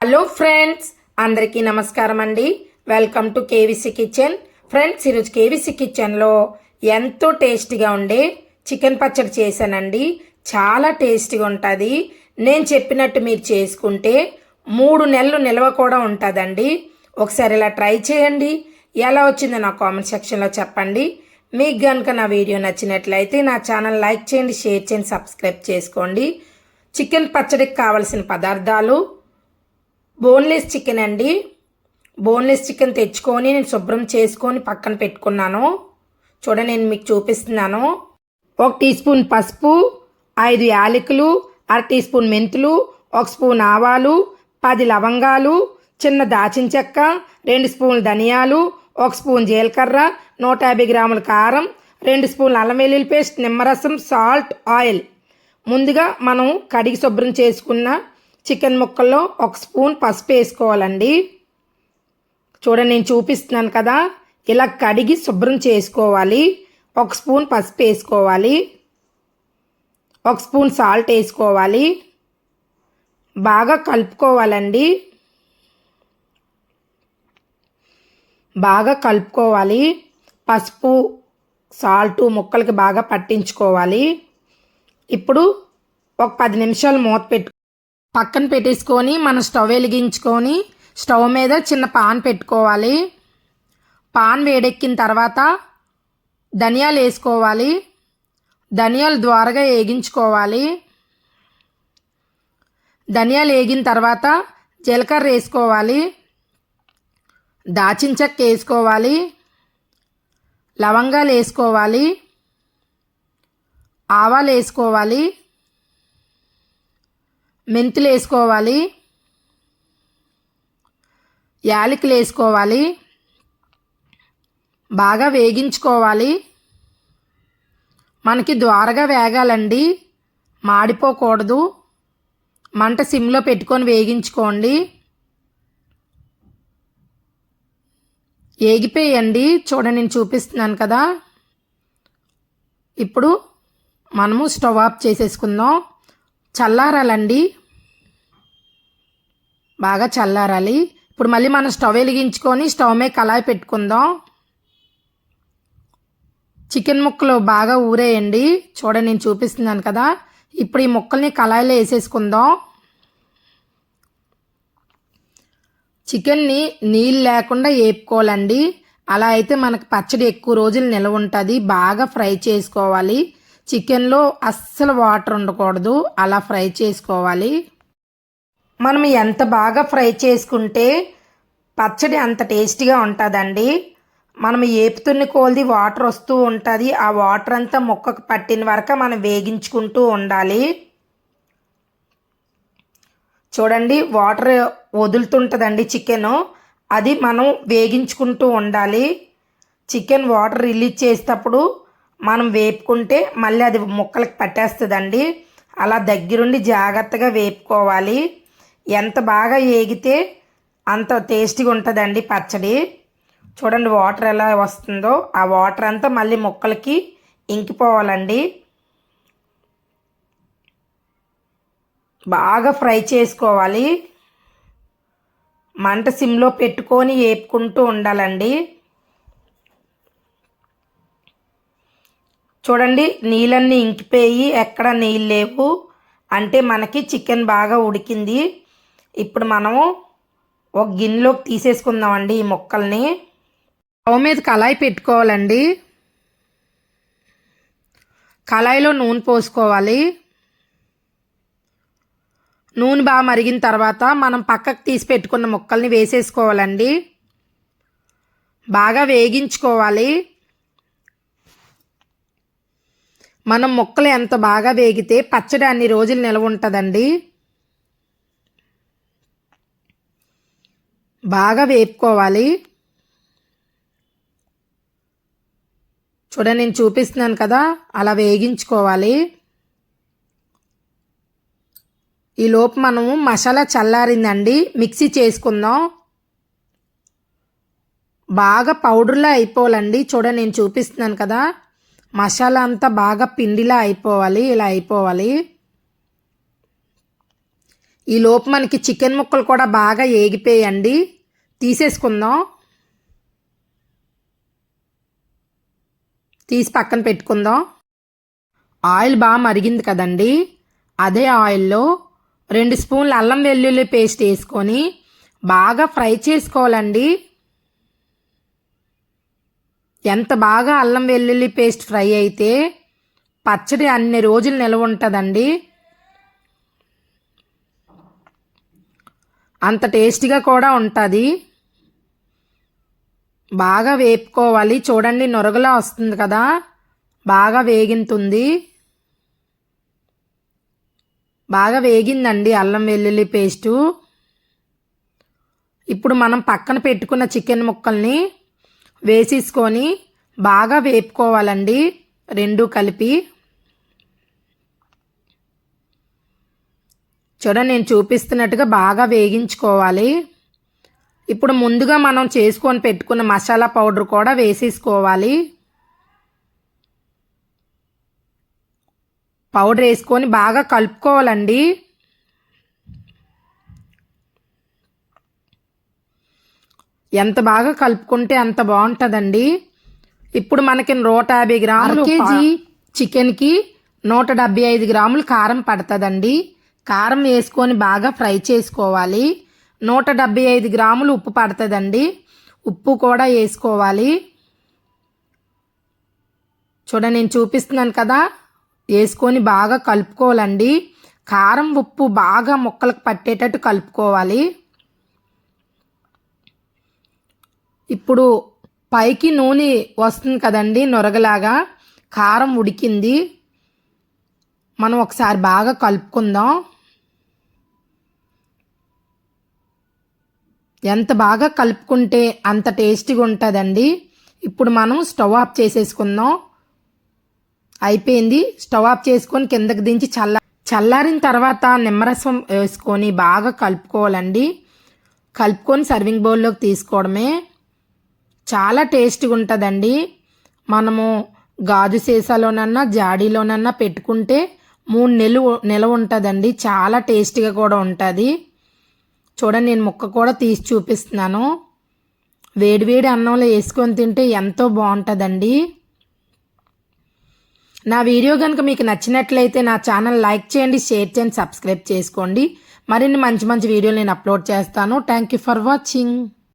Hello friends అందరికీ నమస్కారం అండి. Welcome to KVC kitchen friends ఈరోజు కేవీసీ కిచెన్లో ఎంతో టేస్టీగా ఉండే చికెన్ పచ్చడి చేశానండి. చాలా టేస్టీగా ఉంటుంది. నేను చెప్పినట్టు మీరు చేసుకుంటే మూడు నెలలు నిల్వ కూడా ఉంటుందండి. ఒకసారి ఇలా ట్రై చేయండి. ఎలా వచ్చిందో నా కామెంట్ సెక్షన్లో చెప్పండి. మీకు కనుక నా వీడియో నచ్చినట్లయితే నా ఛానల్ లైక్ చేయండి షేర్ చేయండి సబ్స్క్రైబ్ చేసుకోండి. చికెన్ పచ్చడికి కావలసిన పదార్థాలు బోన్లెస్ చికెన్ అండి. బోన్లెస్ చికెన్ తెచ్చుకొని నేను శుభ్రం చేసుకొని పక్కన పెట్టుకున్నాను. చూడ నేను మీకు చూపిస్తున్నాను. ఒక టీ స్పూన్ పసుపు ఐదు యాలకులు అర టీ స్పూన్ మెంతులు ఒక స్పూన్ ఆవాలు పది లవంగాలు చిన్న దాచిన చెక్క రెండు స్పూన్లు ధనియాలు ఒక స్పూన్ జీలకర్ర నూట యాభై గ్రాముల కారం రెండు స్పూన్లు అల్లం వెల్లుల్లి పేస్ట్ నిమ్మరసం సాల్ట్ ఆయిల్. ముందుగా మనం కడిగి శుభ్రం చేసుకున్న చికెన్ ముక్కల్లో ఒక స్పూన్ పసుపు వేసుకోవాలండి. చూడండి నేను చూపిస్తున్నాను కదా. ఇలా కడిగి శుభ్రం చేసుకోవాలి. ఒక స్పూన్ పసుపు వేసుకోవాలి. ఒక స్పూన్ సాల్ట్ వేసుకోవాలి. బాగా కలుపుకోవాలండి. బాగా కలుపుకోవాలి. పసుపు సాల్టు ముక్కలకి బాగా పట్టించుకోవాలి. ఇప్పుడు ఒక పది నిమిషాలు మూత పెట్టు పక్కన పెట్టేసుకొని మనం స్టవ్ వెలిగించుకొని స్టవ్ మీద చిన్న పాన్ పెట్టుకోవాలి. పాన్ వేడెక్కిన తర్వాత ధనియాలు వేసుకోవాలి. ధనియాలు ద్వారగా వేగించుకోవాలి. ధనియాలు వేగిన తర్వాత జీలకర్ర వేసుకోవాలి. దాచిన చెక్క వేసుకోవాలి. లవంగాలు వేసుకోవాలి. ఆవాలు వేసుకోవాలి. మెంతులు వేసుకోవాలి. యాలకులు వేసుకోవాలి. బాగా వేగించుకోవాలి. మనకి ద్వారగా వేగాలండి. మాడిపోకూడదు. మంట సిమ్లో పెట్టుకొని వేగించుకోండి. ఏగిపోయండి. చూడండి నేను చూపిస్తున్నాను కదా. ఇప్పుడు మనము స్టవ్ ఆఫ్ చేసేసుకుందాం. చల్లారాలండి. బాగా చల్లారాలి. ఇప్పుడు మళ్ళీ మనం స్టవ్ వెలిగించుకొని స్టవ్ మీద కళాయి పెట్టుకుందాం. చికెన్ ముక్కలు బాగా ఊరేయండి. చూడండి నేను చూపిస్తున్నాను కదా. ఇప్పుడు ఈ ముక్కల్ని కళాయిలో వేసేసుకుందాం. చికెన్ని నీళ్ళు లేకుండా వేపుకోవాలండి అలా అయితే మనకు పచ్చడి ఎక్కువ రోజులు నిల్వ ఉంటుంది. బాగా ఫ్రై చేసుకోవాలి. చికెన్లో అస్సలు వాటర్ ఉండకూడదు. అలా ఫ్రై చేసుకోవాలి. మనం ఎంత బాగా ఫ్రై చేసుకుంటే పచ్చడి అంత టేస్టీగా ఉంటుందండి. మనం ఏపుతున్న కోల్ది వాటర్ వస్తూ ఉంటుంది. ఆ వాటర్ అంతా ముక్కకు పట్టిన వరకు మనం వేగించుకుంటూ ఉండాలి. చూడండి వాటర్ వదులుతుంటుందండి చికెన్. అది మనం వేగించుకుంటూ ఉండాలి. చికెన్ వాటర్ రిలీజ్ చేసేటప్పుడు మనం వేపుకుంటే మళ్ళీ అది ముక్కలకి పట్టేస్తుందండి. అలా దగ్గరుండి జాగ్రత్తగా వేపుకోవాలి. ఎంత బాగా వేగితే అంత టేస్టీగా ఉంటుందండి పచ్చడి. చూడండి వాటర్ ఎలా వస్తుందో. ఆ వాటర్ అంతా మళ్ళీ ముక్కలకి ఇంకిపోవాలండి. బాగా ఫ్రై చేసుకోవాలి. మంట సిమ్లో పెట్టుకొని వేపుకుంటూ ఉండాలండి. చూడండి నీళ్ళన్నీ ఇంకిపోయి ఎక్కడ నీళ్ళు లేవు. అంటే మనకి చికెన్ బాగా ఉడికింది. ఇప్పుడు మనము ఒక గిన్నెలోకి తీసేసుకుందామండి ఈ ముక్కల్ని. స్టవ్ మీద కళాయి పెట్టుకోవాలండి. కళాయిలో నూనె పోసుకోవాలి. నూనె బాగా మరిగిన తర్వాత మనం పక్కకు తీసి పెట్టుకున్న ముక్కల్ని వేసేసుకోవాలండి. బాగా వేగించుకోవాలి. మనం ముక్కలు ఎంత బాగా వేగితే పచ్చడి అన్ని రోజులు నిల్వ ఉంటుందండి. బాగా వేపుకోవాలి. చూడండి నేను చూపిస్తున్నాను కదా అలా వేగించుకోవాలి. ఈ లోపు మనము మసాలా చల్లారిందండి మిక్సీ చేసుకుందాం. బాగా పౌడర్లా అయిపోవాలండి. చూడండి నేను చూపిస్తున్నాను కదా. మసాలా అంతా బాగా పిండిలా అయిపోవాలి ఇలా అయిపోవాలి. ఈ లోపు మనకి చికెన్ ముక్కలు కూడా బాగా ఏగిపోయండి. తీసేసుకుందాం. తీసి పక్కన పెట్టుకుందాం. ఆయిల్ బాగా మరిగింది కదండి. అదే ఆయిల్లో రెండు స్పూన్లు అల్లం వెల్లుల్లి పేస్ట్ వేసుకొని బాగా ఫ్రై చేసుకోవాలండి. ఎంత బాగా అల్లం వెల్లుల్లి పేస్ట్ ఫ్రై అయితే పచ్చడి అన్ని రోజులు నిల్వ ఉంటుందండి. అంత టేస్టీగా కూడా ఉంటుంది. బాగా వేపుకోవాలి. చూడండి నొరగలా వస్తుంది కదా. బాగా వేగింతుంది. బాగా వేగిందండి అల్లం వెల్లుల్లి పేస్టు. ఇప్పుడు మనం పక్కన పెట్టుకున్న చికెన్ ముక్కల్ని వేసేసుకొని బాగా వేపుకోవాలండి. రెండు కలిపి. చూడండి నేను చూపిస్తున్నట్టుగా బాగా వేగించుకోవాలి. ఇప్పుడు ముందుగా మనం చేసుకొని పెట్టుకున్న మసాలా పౌడర్ కూడా వేసేసుకోవాలి. పౌడర్ వేసుకొని బాగా కలుపుకోవాలండి. ఎంత బాగా కలుపుకుంటే అంత బాగుంటుందండి. ఇప్పుడు మనకి నూట యాభై గ్రాములు కేజీ చికెన్కి నూట డెబ్బై ఐదు గ్రాములు కారం పడుతుందండి. కారం వేసుకొని బాగా ఫ్రై చేసుకోవాలి. నూట డెబ్బై ఐదు గ్రాములు ఉప్పు పడుతుందండి. ఉప్పు కూడా వేసుకోవాలి. చూడ నేను చూపిస్తున్నాను కదా. వేసుకొని బాగా కలుపుకోవాలండి. కారం ఉప్పు బాగా ముక్కలకు పట్టేటట్టు కలుపుకోవాలి. ఇప్పుడు పైకి నూనె వస్తుంది కదండి నొరగలాగా. కారం ఉడికింది. మనం ఒకసారి బాగా కలుపుకుందాం. ఎంత బాగా కలుపుకుంటే అంత టేస్టీగా ఉంటుందండి. ఇప్పుడు మనం స్టవ్ ఆఫ్ చేసేసుకుందాం. అయిపోయింది. స్టవ్ ఆఫ్ చేసుకొని కిందకి దించి చల్ల చల్లారిన తర్వాత నిమ్మరసం వేసుకొని బాగా కలుపుకోవాలండి. కలుపుకొని సర్వింగ్ బౌల్లోకి తీసుకోవడమే. చాలా టేస్ట్గా ఉంటుందండి. మనము గాజు సీసాలోనన్నా జాడీలోనన్నా పెట్టుకుంటే మూడు నెలలు నిలవ ఉంటుందండి. చాలా టేస్టీగా కూడా ఉంటుంది. చూడండి నేను ముక్క కూడా తీసి చూపిస్తున్నాను. వేడివేడి అన్నంలో వేసుకొని తింటే ఎంతో బాగుంటుందండి. నా వీడియో కనుక మీకు నచ్చినట్లయితే నా ఛానల్ లైక్ చేయండి షేర్ చేయండి సబ్స్క్రైబ్ చేసుకోండి. మరిన్ని మంచి మంచి వీడియోలు నేను అప్లోడ్ చేస్తాను. Thank you for watching.